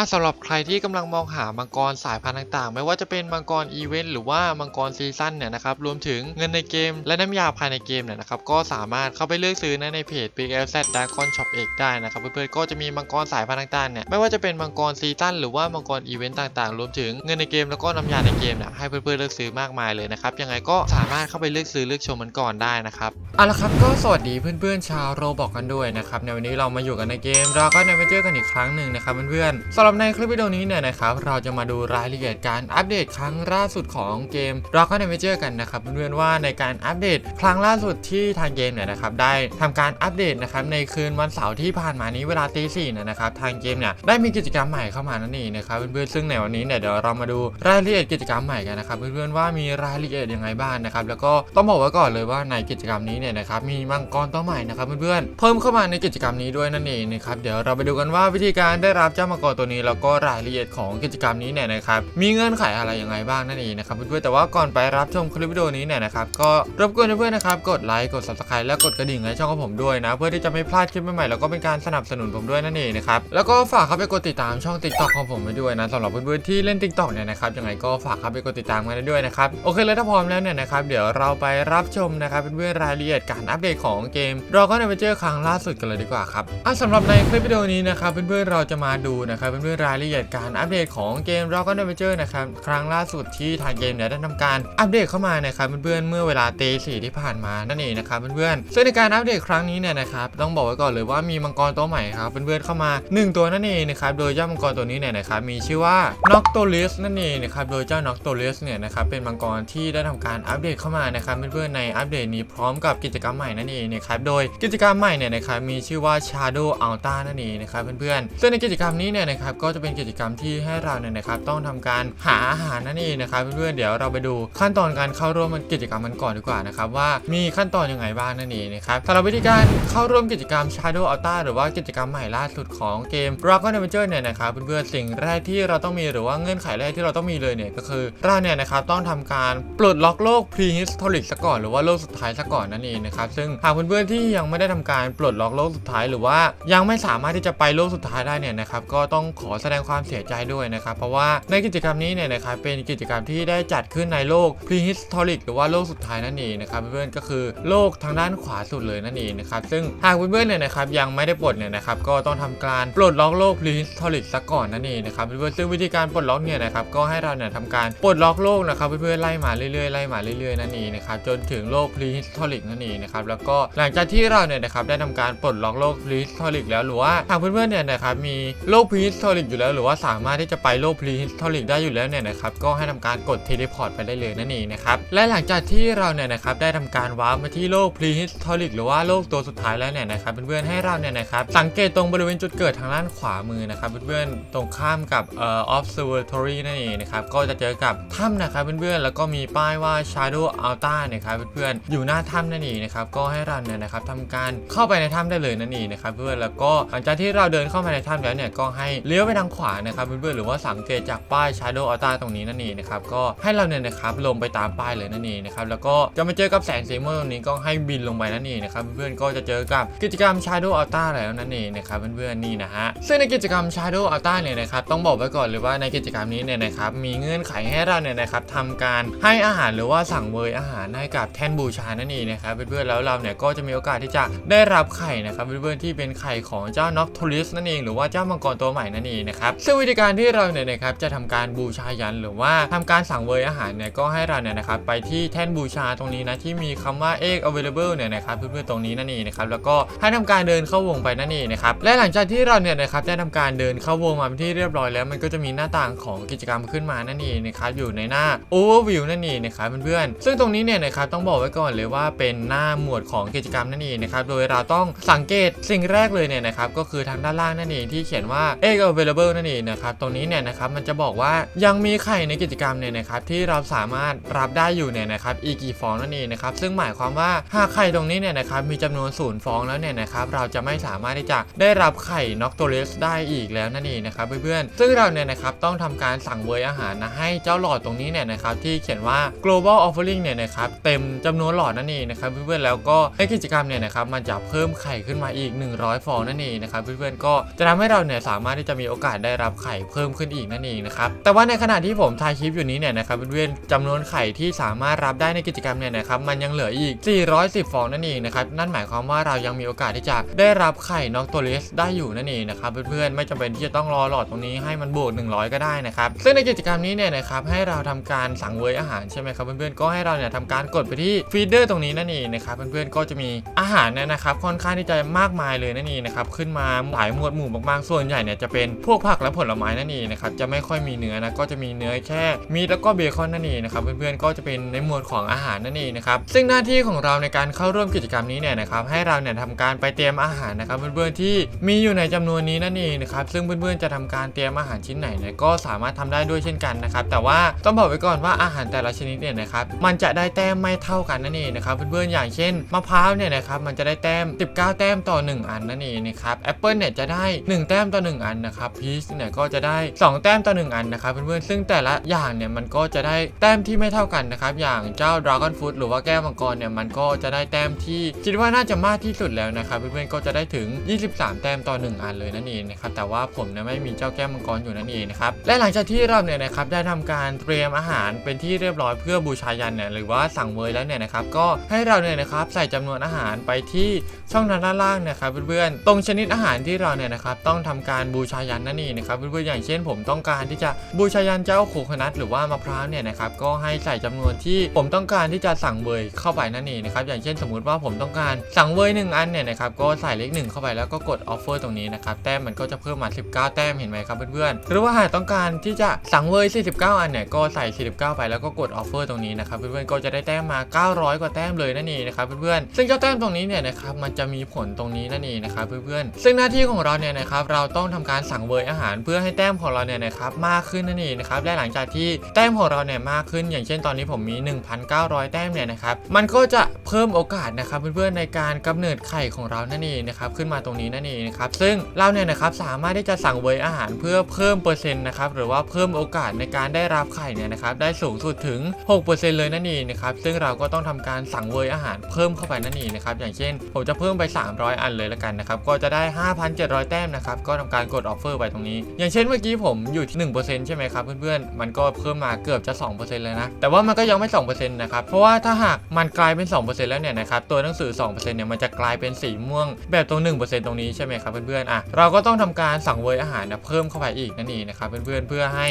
อะสำหรับใครที่กำลังมองหามังกรสายพันธุ์ต่างๆ ไม่ว่าจะเป็นมังกรอีเวนต์หรือว่ามังกรซีซั่นเนี่ยนะครับรวมถึงเงินในเกม และน้ำยาภายในเกมเนี่ยนะครับก็สามารถเข้าไปเลือกซื้อนะในเพจ Big L Z Dragon Shop X ได้นะครับเพื่อนๆก็จะมีมังกรสายพันธุ์ต่างๆเนี่ยไม่ว่าจะเป็นมังกรซีซั่นหรือว่ามังกรอีเวนต์ต่างๆ รวมถึงเงินในเกมแล้วก็น้ำยาในเกมเนี่ยให้เพื่อนๆเลือกซื้อมากมายเลยนะครับยังไงก็สามารถเข้าไปเลือกซื้อเลือกชมมันก่อนได้นะครับเอาละครับก็สวัสดีเพื่อนๆชาวโรบอกกันด้วยนะครับในวันนี้เรามาอยู่กันในเกมเราก็ในมาเจอกันอีกครั้งหนึ่งนะครับเพื่อนๆสำหรับในคลิปวิดีโอนี้เนี่ยนะครับเราจะมาดูรายละเอียดการอัปเดตครั้งล่าสุดของเกมเราก็ในมาเจอกันนะครับเพื่อนๆว่าในการอัปเดตครั้งล่าสุดที่ทางเกมเนี่ยนะครับได้ทำการอัปเดตนะครับในคืนวันเสาร์ที่ผ่านมานี้เวลาตีสี่เนี่ยนะครับทางเกมเนี่ยได้มีกิจกรรมใหม่เข้ามานั่นเองนะครับเพื่อนๆซึ่งในวันนี้เนี่ยเดี๋ยวเรามาดูรายละเอียดกิจกรรมใหม่กันนะครับเพื่อนๆว่ามีรายละเอียดยังไงบ้างนะครับแล้วก็ต้องบอกไว้ก่อนเลยว่าในกิจกรรมนี้เนี่ยนะครับมีมังกรตัวใหม่นะครับเพื่อนๆเพิ่มเข้ามาในกิจกรรมนี้ด้วยนั่นเองนะครับเดี๋ยวเราไปดูกันว่าวิธีการได้รับเจ้ามังกรตัวนี้แล้วก็รายละเอียดของกิจกรรมนี้เนี่ยนะครับมีเงื่อนไขอะไรยังไงบ้างนั่นเองนะครับเพื่อนๆแต่ว่าก่อนไปรับชมคลิปวิดีโอนี้เนี่ยนะครับก็รบกวนเพื่อนๆนะครับกดไลค์กด subscribe และกดกระดิ่งให้ช่องของผมด้วยนะเพื่อที่จะไม่พลาดคลิปใหม่ๆแล้วก็เป็นการสนับสนุนผมด้วยนั่นเองนะครับแล้วก็ฝากเข้าไปกดติดตามช่อง TikTok ของผมไว้ด้วยนะสำหรับเพื่อนๆที่เล่น TikTok เนี่ยนะครับยังไงก็ฝากเข้าไปกดติดตามกันได้ด้วยนะครับโอเคเลยถ้าพร้อมแล้วเนี่ยนะครับเดี๋ยวเราไปรับชมนะครับเพื่อนๆรายละเอียดการอัปเดตของเกมเราก็ในเจอครั้งล่าสุดกันเลยดีกว่าครับอะสำหรับในคลิปวิดีโอนี้นะครับเพื่อนๆเราจะมาดูนะครับเพื่อนๆรายละเอียดการอัปเดตของเกมเราก็ในไปเจอนะครับครั้งล่าสุดที่ทางเกมเนี่ยได้ทำการอัปเดตเข้ามานะครับเพื่อนๆเมื่อเวลาตีสี่ที่ผ่านมานั่นเองนะครับเพื่อนๆซึ่งในการอัปเดตครั้งนี้เนี่ยนะครับต้องบอกไว้ก่อนเลยว่ามีมังกรตัวใหม่ครับเพื่อนๆเข้ามาหนึ่งตัวนั่นเองนะครับโดยเจ้ามังกรตัวนี้เนี่ยนะครับมีชื่อว่า Noctolis นั่นเองนะครับโดยเจ้า Noctolis เนี่ยนะครับเป็นมังกรที่ได้ทำการอัปเดตเข้ามานะครับเพื่อนๆในอัปเดตนี้พร้อมกับกิจกรรมใหม่นั่นเองนะครับโดยกิจกรรมใหม่เนี่ยนะครับมีชื่อว่า Shadow Alta นั่นเองนะครับเพื่อนๆซึ่งในกิจกรรมนี้เนี่ยนะครับก็จะเป็นกิจกรรมที่ให้เราเนี่ยนะครับต้องทำการหาอาหารนั่นเองนะครับเพื่อนๆเดี๋ยวเราไปดูขั้นตอนการเข้าร่วมกิจกรรมมันก่อนดีกว่านะครับว่ามีขั้นตอนยังไงบ้างนั่นเองนะครับสำหรับวิธีการเข้าร่วมกิจกรรม Shadow Alta หรือว่ากิจกรรมใหม่ล่าสุดของเกม Rock and Adventure เนี่ยนะครับเพื่อนๆสิ่งแรกที่เราต้องมีหรือว่าเงื่อนไขแรกที่เราต้องมีเลยเนี่ยก็คือเราเนี่ยนะครับต้องทำการปลดล็อกโลก Prehistoric ซะก่อนหรือว่าโลกสุดท้ายซะก่อนนั่นเองนะครับซึ่งหากเพื่อนๆที่ยังไม่ได้ทำการปลดล็อกโลกสุดท้าย หรือว่ายังไม่สามารถที่จะไปโลกสุดท้ายได้เนี่ยนะครับก็ต้องขอแสดงความเสียใจด้วยนะครับ เพราะว่าในกิจกรรมนี้เนี่ยนะครับเป็นกิจกรรมที่ได้จัดขึ้นในโลก Prehistoric หรือว่าโลกสุดท้ายนั่นเองนะครับเพื่อนๆก็คือโลกทางด้านขวาสุดเลยนั่นเองนะครับซึ่งหากเพื่อนๆเนี่ยนะครับยังไม่ได้ปลดเนี่ยนะครับก็ต้องทำการปลดล็อกโลก Prehistoric ซะก่อนนั่นเองนะครับเพื่อนๆซึ่งวิธีการปลดล็อกเนี่ยนะครับก็ให้เราเนี่ยทำการปลดล็อกโลกนะครับเพื่อนๆไล่มาเรื่อยๆไล่มาเรื่อยๆนั่นเองนะครับจนถึงโลก Prehistoric นั่นเองนะครับแล้วก็หลังจากที่เราเนี่ยนะครับได้ทำการปลดล็อกโลก Prehistoric แล้วหรือว่าหากเพื่อนๆเนี่ยนะครับมีโลก Prehistoric อยู่แล้วหรือว่าสามารถที่จะไปโลก Prehistoric ได้อยู่แล้วเนี่ยนะครับก็ให้ทำการกดเทเลพอร์ตไปได้เลยนั่นเองนะครับและหลังจากที่เราเนี่ยนะครับได้ทำการวาร์ปมาที่โลก Prehistoric หรือว่าโลกตัวสุดท้ายแล้วเนี่ยนะครับเพื่อนๆให้เราเนี่ยนะครับสังเกตตรงบริเวณจุดเกิดทางด้านขวามือนะครับเพื่อนๆตรงข้ามกับเอ่อ observatory นั่นเองนะครับก็จะเจอกับถ้ำนะครับเพื่อนๆแล้วก็มีป้ายว่า shadow alta นะครับเพื่อนๆอยู่หน้าถ้ำนั่นเองนะครับก็ให้เราเนี่ยนะครับทำการเข้าไปในถ้ำได้เลยนั่นเองนะครับเพื่อนแล้วก็หลังจากที่เราเดินเข้ามาในถ้ำแล้วเนี่ยก็ให้เลี้ยวยวไปทางขวานะครับเพื่อนๆหรือว่าสังเกตจากป้าย shadow altar ตรงนี้นั่นเองนะครับก็ให้เราเนี่ยนะครับลงไปตามป้ายเลยนั่นเองนะครับแล้วก็จะมาเจอกับแสงสีม่วงตรงนี้ก็ให้บินลงไปนั่นเองนะครับเพื่อนๆก็จะเจอกับกิจกรรม shadow altar แล้วนั่นเองนะครับเพื่อนๆนี่นะฮะซึ่งในกิจกรรม shadow altar เนี่ยนะครับต้องบอกไว้ก่อนเลยว่าในกิจกรรมนี้เนี่ยนะครับมีเงื่อนไขให้เราเนี่ยนะครับทำการให้อาหารหรือว่าสั่งเวยอาหารให้กับแท่นบูชานั่นเองนะครับเพื่อนๆแล้วเราเนี่ยก็จะมีโอกาสที่จะได้รับไข่นะครับเพื่อนๆที่เป็นไข่ของเจ้าน็อกทูลิสนั่นเองหรือว่าเจ้ามังกรตัวใหม่นั่นเองนะครับซึ่งวิธีการที่เราเนี่ยนะครับจะทำการบูชายันหรือว่าทำการสั่งเวยอาหารเนี่ยก็ให้เราเนี่ยนะครับไปที่แท่นบูชาตรงนี้นะที่มีคำว่า egg available เนี่ยนะครับเพื่อนๆตรงนี้นั่นเองนะครับแล้วก็ให้ทำการเดินเข้าวงไปนั่นเองนะครับและหลังจากที่เราเนี่ยนะครับได้ทำการเดินเข้าวงมาเป็นที่เรียบร้อยแล้ว มันก็จะมีหน้าต่างของกิจกรรมขึ้นมานั่นเองนะครับอยู่ในหน้า overview นั่นเองนะครับเพื่อนๆซึ่งตรงนี้เนี่ยนะครับต้องบอกไว้ก่อนเลยว่าเป็นหน้าหมวดของกิจกรรมนั่นเองนะครับโดยเราต้องสังเกตสิ่งแรกเลยเนี่ยนะครับก็คือทางด้านล่างนั่นเองที่เขียนว่า egg available นั่นเองนะครับตรงนี้เนี่ยนะครับมันจะบอกว่ายังมีไข่ในกิจกรรมเนี่ยนะครับที่เราสามารถรับได้อยู่เนี่ยนะครับอีกกี่ฟองนั่นเองนะครับซึ่งหมายความว่าหากไข่ตรงนี้เนี่ยนะครับมีจำนวนศูนย์ฟองแล้วเนี่ยนะครับเราจะไม่สามารถที่จะได้รับไข่น็อกโตเลสได้อีกแล้วนั่นเองนะครับเพื่อนๆซึ่งเราเนี่ยนะครับต้องทำการสั่งเวยอาหารนะให้เจ้าหลอดตรงนี้เนี่ยนะครับที่เขียนว่า global offering เนี่ยนะครับเต็มจำนวนหลอดนั่นเองนะครับเพื่อนๆแล้วก็ในกิจกรรมเนี่ยนะครับมันจะเพิ่มไข่ขึ้นมาอีก 100 ฟองนั่นเองนะครับเพื่อนๆก็จะทำให้เราเนี่ยสามารถที่จะมีโอกาสได้รับไข่เพิ่มขึ้นอีกนั่นเองนะครับ แต่ว่าในขณะที่ผมถ่ายคลิปอยู่นี้เนี่ยนะครับเพื่อนๆจำนวนไข่ที่สามารถรับได้ในกิจกรรมเนี่ยนะครับมันยังเหลืออีก 410 ฟองนั่นเองนะครับนั่นหมายความว่าเรายังมีโอกาสที่จะได้รับไข่นอกตัวเลสได้อยู่นั่นเองนะครับเพื่อนๆไม่จำเป็นที่จะต้องรอหลอดตรงนี้ให้มันบวก100 ก็ได้นะครับซึ่งในกิจกรรมนี้เนี่ยนะครับให้เราทำการสั่งเวยอาหารใช่ไหมครับเพื่อนๆก็ให้เราเนี่ยทำการกดไปที่ฟีเดอร์ตรงนี้นั่นเองนะครับเพื่อนๆก็จะมีอาหารเนี่ยนะครับค่อนข้างที่จะมากมายเลยนั่นเองนะครับขึ้นมาหลายหมวดหมู่มากๆส่วนใหญ่เนี่ยจะเป็นพวกผักและผลไม้นั่นเองนะครับจะไม่ค่อยมีเนื้อนะก็จะมีเนื้อแค่มีแล้วก็เบคอนนั่นเองนะครับเพื่อนๆก็จะเป็นในหมวดของอาหารนั่นเองนะครับซึ่งหน้าที่ของเราในการเข้าร่วมกิจกรรมนี้เนี่ยนะครับให้เราเนี่ยทำการไปเตรียมอาหารนะครับเพื่อนๆที่มีอยู่ในจำนวนนี้นั่นเองนะครับซึ่งเพื่อนๆจะทำการเตรียมอาหารชิ้นไหนเนี่ยก็สามารถทำได้ด้วยเช่นกันนะครับแต่ว่าต้องบอกไว้ก่อนว่าอาหารแต่ละชนิดเนี่ยนะครับมันจะได้แต้มไม่เท่ากันนั่นเองนะครับเพื่อนๆอย่างเช่นมะพร้าวเนี่ยนะครับมันจะได้แต้ม 19 แต้มต่อ 1 อันนั่นเองนะครับแอปเปิลเนี่ยจะได้ 1 แต้มต่อ 1 อันนะครับครับพีชเนี่ยก็จะได้ 2 แต้มต่อ 1 อันนะครับเพื่อนๆซึ่งแต่ละอย่างเนี่ยมันก็จะได้แต้มที่ไม่เท่ากันนะครับอย่างเจ้า Dragon Fruit หรือว่าแก้วมังกรเนี่ยมันก็จะได้แต้มที่คิดว่าน่าจะมากที่สุดแล้วนะครับเพื่อนๆก็จะได้ถึง 23 แต้มต่อ 1 อันเลยนั่นเองนะครับแต่ว่าผมเนี่ยไม่มีเจ้าแก้วมังกรอยู่นั่นเองนะครับและหลังจากที่เราเนี่ยนะครับได้ทำการเตรียมอาหารเป็นที่เรียบร้อยเพื่อบูชายันเนี่ยหรือว่าสั่งเวยแล้วเนี่ยนะครับก็ให้เราเนี่ยนะครับใส่จำนวนอาหารไปที่ช่องด้านล่างนะครับเพื่อนๆตรงชนิดอาหารที่เราเนี่ยนะครับต้องทำการบูชายันนั่นเองนะครับเพื่อนๆอย่างเช่น ผมต้องการที่จะบูชายันเจ้าโคคนัทหรือว่ามะพร้าวเนี่ยนะครับก็ให้ใส่จำนวนที่ผมต้องการที่จะสั่งเวยเข้าไปนั่นเองนะครับอย่างเช่นสมมุติว่าผมต้องการสั่งเวยหนึ่งอันเนี่ยนะครับก็ใส่เลขหนึ่งเข้าไปแล้วก็กดออฟเฟอร์ตรงนี้นะครับแต้มมันก็จะเพิ่มมา 19 แต้มเห็นไหมครับเพื่อนๆหรือว่าหากต้องการที่จะสั่งเวย49 อันเนี่ยก็ใส่ 49 ไปแล้วก็กดออฟเฟอร์ตรงนี้นะครับเพื่อนๆก็จะได้แต้มมา 900 กว่าแต้มเลยนั่นเองนะครับเพื่อนๆซึ่งเจ้าแต้มตรงนี้เนี่ยนะครับมันจะมีผลตรงนี้นั่นเองนะครับเพื่อนๆซึ่งหน้าที่ของเราเนี่ยนะครับเราต้องทำการสั่งเวยอาหารเพื่อให้แต้มของเราเนี่ยนะครับมากขึ้นนั่นเองนะครับและหลังจากที่แต้มของเราเนี่ยมากขึ้น อย่างเช่นตอนนี้ผมมี 1,900 แต้มเนี่ยนะครับมันก็จะเพิ่มโอกาสนะครับเพื่อนๆในการกำเนิดไข่ของเรานั่นเองนะครับขึ้นมาตรงนี้นั่นเองนะครับซึ่งเราเนี่ยนะครับสามารถที่จะสั่งเวยอาหารเพื่อเพิ่มเปอร์เซ็นต์นะครับหรือว่าเพิ่มโอกาสในการได้รับไข่เนี่ยนะครับได้สูงสุดถึง 6%เลยนั่นเองนะครับซึ่งเราก็ต้องทำการสั่งเวยอาหารเพิ่มเข้าไปนั่นเองนะครับอย่างเช่น ผมจะเพิ่มไป 300 อันเลยละกันนะครับก็จะได้ 5,700 แต้มนะครับก็ทำการกดออฟเฟอร์ไปตรงนี้ อย่างเช่นเมื่อกี้ผมอยู่ที่ 1%ใช่ไหมครับเพื่อนๆ มันก็เพิ่มมาเกือบจะ 2%เลยนะ แต่ว่ามันก็ยังไม่ 2%นะครับ เพราะว่าถ้าหากมันกลายเป็น 2%แล้วเนี่ยนะครับ ตัวหนังสือ 2%เนี่ยมันจะกลายเป็นสีม่วง แบบตรง 1%ตรงนี้ใช่ไหมครับเพื่อนๆ อะ เราก็ต้องทำการสั่งเวยอาหารเนี่ยเพิ่มเข้าไปอีกนั่นเองนะครับเพื่อนๆ เพื่อให้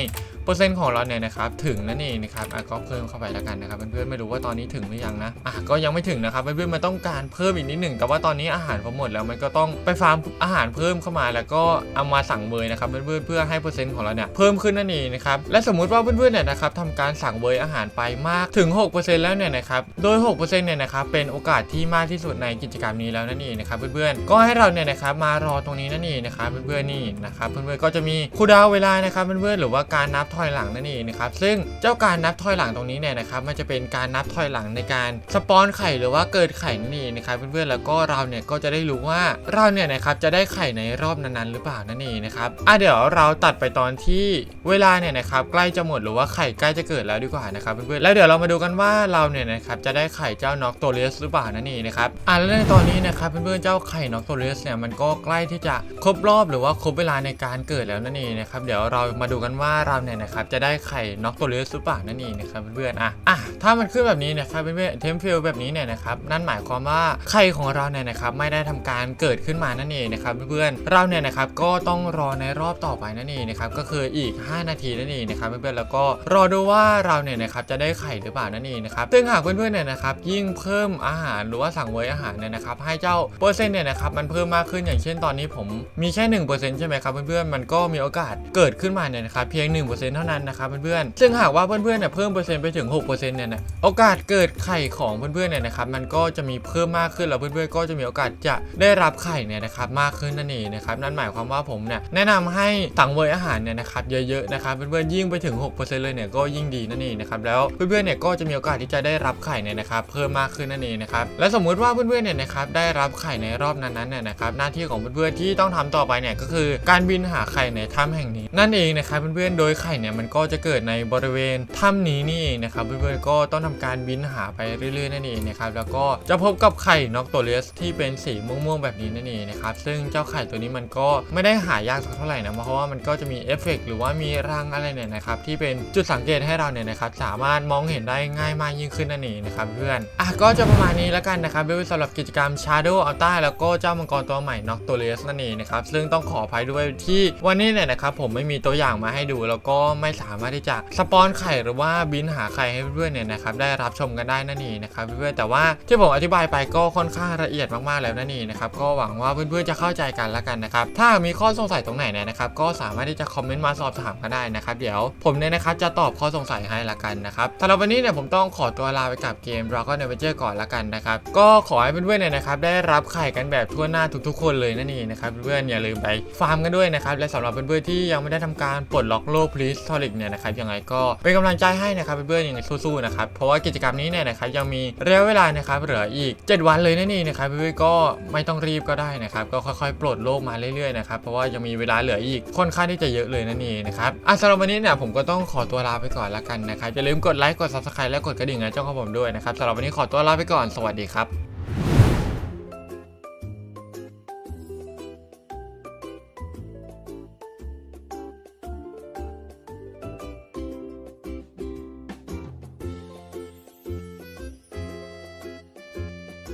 ปอร์เซ็นต์ของเราเนี่ยนะครับถึงนั่นเองนะครับอะก็เพิ่มเข้าไปแล้วกันนะครับเพื่อนๆไม่รู้ว่าตอนนี้ถึงหรือยังนะอะก็ยังไม่ถึงนะครับเพื่อนๆมันต้องการเพิ่มอีกนิดหนึ่งแต่ว่าตอนนี้อาหารผมหมดแล้วมันก็ต้องไปฟาร์มอาหารเพิ่มเข้ามา แล้วก็เอามาสั่งเบยนะครับเพื่อนๆเพื่อให้เปอร์เซ็นต์ของเราเนี่ยเพิ่มขึ้นนั่นเองนะครับและสมมุติว่าเพื่อนๆเนี่ยนะครับทำการสั่งเบยอาหารไปมากถึง 6%แล้วเนี่ยนะครับโดย 6%เนี่ยนะครับเป็นโอกาสที่มากที่สุดในกิจกรรมนี้แล้วนั่นเองนะครับเพื่อนๆก็ให้เราเนี่ยนะครับมารอตรงนี้นั่นเองนะครับเพื่อนๆนี่นะครับเพื่อนๆก็จะมีคูดาวน์เวลานะครับเพื่อนๆหรือว่าการนับถอยหลังนั่นเองนะครับซึ่งเจ้าการนับถอยหลังตรงนี้เนี่ยนะครับมันจะเป็นการนับถอยหลังในการสปอนไข่หรือว่าเกิดไข่นั่นเองนะครับเพื่อนๆแล้วก็เราเนี่ยก็จะได้รู้ว่าเราเนี่ยนะครับจะได้ไข่ในรอบนั้นๆหรือเปล่านั่นเองนะครับอะเดี๋ยวเราตัดไปตอนที่เวลาเนี่ยนะครับใกล้จะหมดหรือว่าไข่ใกล้จะเกิดแล้วดีกว่านะครับเพื่อนๆแล้วเดี๋ยวเรามาดูกันว่าเราเนี่ยนะครับจะได้ไข่เจ้าน็อกโตเลสหรือเปล่านั่นเองนะครับอะแล้วในตอนนี้นะครับเพื่อนๆเจ้าไข่น็อกโตเลสเนี่ยมันก็ใกล้ที่จะครบรอบหรือว่าครบเวลาในการเกิดแล้วนั่นเองนะครับเดี๋ยวเรามาดูกันว่าเราเนี่ยนะครับ จะได้ไข่น็อกโตเลสหรือเปานั่นเองนะครับเพื่อนๆอะอะถ้ามันขึ้นแบบนี้นะครับเพื่อนๆเทมฟิลแบบนี้เนี่ยนะครับนั่นหมายความว่าไข่ของเราเนี่ยนะครับไม่ได้ทำการเกิดขึ้นมานั่นเองนะครับเพื่อนๆเราเนี่ยนะครับก็ต้องรอในรอบต่อไปนั่นเองนะครับก็คืออีก 5 นาทีนั่นเองนะครับเพื่อนๆแล้วก็รอดูว่าเราเนี่ยนะครับจะได้ไข่หรือเปล่านั่นเองนะครับซึ่งหากเพื่อนๆเนี่ยนะครับยิ่งเพิ่มอาหารหรือว่าสั่งไว้อาหารเนี่ยนะครับให้เจ้าเปอร์เซ็นต์เนี่ยนะครับมันเพิ่มมากขึ้นอย่างเช่นตอนนี้ผมมีแค่1%ใช่ไหมครับเพื่อนๆมันก็มีโอกาสเกิดขึ้นมาเนี่ยนะครับเพียง1%เท่านั้นนะครับเพื่อนๆ ซึ่งหากว่าเพื่อนๆเนี่ยเพิ่มเปอร์เซ็นต์ไปถึง 6%เนี่ยนะโอกาสเกิดไข่ของเพื่อนๆเนี่ยนะครับมันก็จะมีเพิ่มมากขึ้นแล้วเพื่อนๆก็จะมีโอกาสจะได้รับไข่เนี่ยนะครับมากขึ้นนั่นเองนะครับนั่นหมายความว่าผมเนี่ยแนะนำให้สั่งเวยอาหารเนี่ยนะครับเยอะๆนะครับเพื่อนๆยิ่งไปถึง 6%เลยเนี่ยก็ยิ่งดีนั่นเองนะครับแล้วเพื่อนๆเนี่ยก็จะมีโอกาสที่จะได้รับไข่เนี่ยนะครับเพิ่มมากขึ้นนั่นเองนะครับและสมมุติว่าเพื่อนๆเนี่ยนะครับได้รับไข่ในรอบนั้นๆเนี่ยนะครับหน้าที่ของเพื่อนๆที่ต้องทำต่อไปเนี่ยก็คือการบินหาไข่ในถ้ำแห่งนี้นั่นเองนะครับเพื่อนๆโดยไข่เนี่ยมันก็จะเกิดในบริเวณถ้ำนี้นี่เองนะครับเพื่อนๆก็ต้องทำการบินหาไปเรื่อยๆนั่นเองนะครับแล้วก็จะพบกับไข่น็อกโตเลสที่เป็นสีม่วงๆแบบนี้นั่นเองนะครับซึ่งเจ้าไข่ตัวนี้มันก็ไม่ได้หายากสักเท่าไหร่นะเพราะว่ามันก็จะมีเอฟเฟกต์หรือว่ามีรังอะไรเนี่ยนะครับที่เป็นจุดสังเกตให้เราเนี่ยนะครับสามารถมองเห็นได้ง่ายมากยิ่งขึ้นนั่นเองนะครับเพื่อนอะก็จะประมาณนี้แล้วกันนะครับเพื่อนๆสำหรับกิจกรรม Shadow Alta แล้วก็เจ้ามังกรตัวใหม่น็อกโตเลสนั่นเองนะครับซึ่งต้องขออภัยด้วยที่วันนี้เนี่ยนะครับผมไม่มีตัวอย่างมาให้ดูแล้วก็ไม่สามารถที่จะสปอนไข่หรือว่าบินหาไข่ให้เพื่อนๆเนี่ยนะครับได้รับชมกันได้นั่นเองนะครับเพื่อนๆแต่ว่าที่ผมอธิบายไปก็ค่อนข้างละเอียดมากๆแล้วนั่นเองนะครับก็หวังว่าเพื่อนๆจะเข้าใจกันล้วกันนะครับถ้ามีข้อสงสัยตรงไหนเนี่ยนะครับก็สามารถที่จะคอมเมนต์มาสอบถามกันได้นะครับเดี๋ยวผมเนี่ยนะครับจะตอบข้อสงสัยให้ละกันนะครับสำหรับวันนี้เนี่ยผมต้องขอตัวลาไปกับเกม Dragon Adventure ก่อนละกันนะครับก็ขอให้เพื่อนๆเนี่ยนะครับได้รับไข่กันแบบทั่วหน้าทุกๆ คนเลยนั่นเองนะครับเพื่อนๆอย่าลืมไปฟาร์มกันด้วยนะครับและสำหรับเพื่อนๆที่ยังไม่ได้ทำการปลดล็อกโลกพลีสทอริกเนี่ยนะครับยังไงก็เป็นกำลังใจให้นะครับเพื่อนๆยังไงสู้ๆนะครับเพราะว่ากิจกรรมนี้เนี่ยนะครับยังมีระยะเวลานะครับเหลืออีก 7 วันเลยนั่นเองนะครับเพื่อนๆก็ไม่ต้องรีบก็ได้นะครับก็ค่อยๆปลดโลกมาเรื่อยๆนะครับเพราะว่ายังมีเวลาเหลืออีกค่อนข้างที่จะเยอะเลยนั่นเองนะครับอะสำหรับวันนี้เนี่ยผมก็ต้องขอตัวลาไปก่อนละกันนะครับอย่าลืมกดไลค์กด subscribe และกดกระดิ่งนะเจ้าของผมด้วยนะครับสำหรับวันนี้ขอตัวลาไปก่อนสวัสดีครับ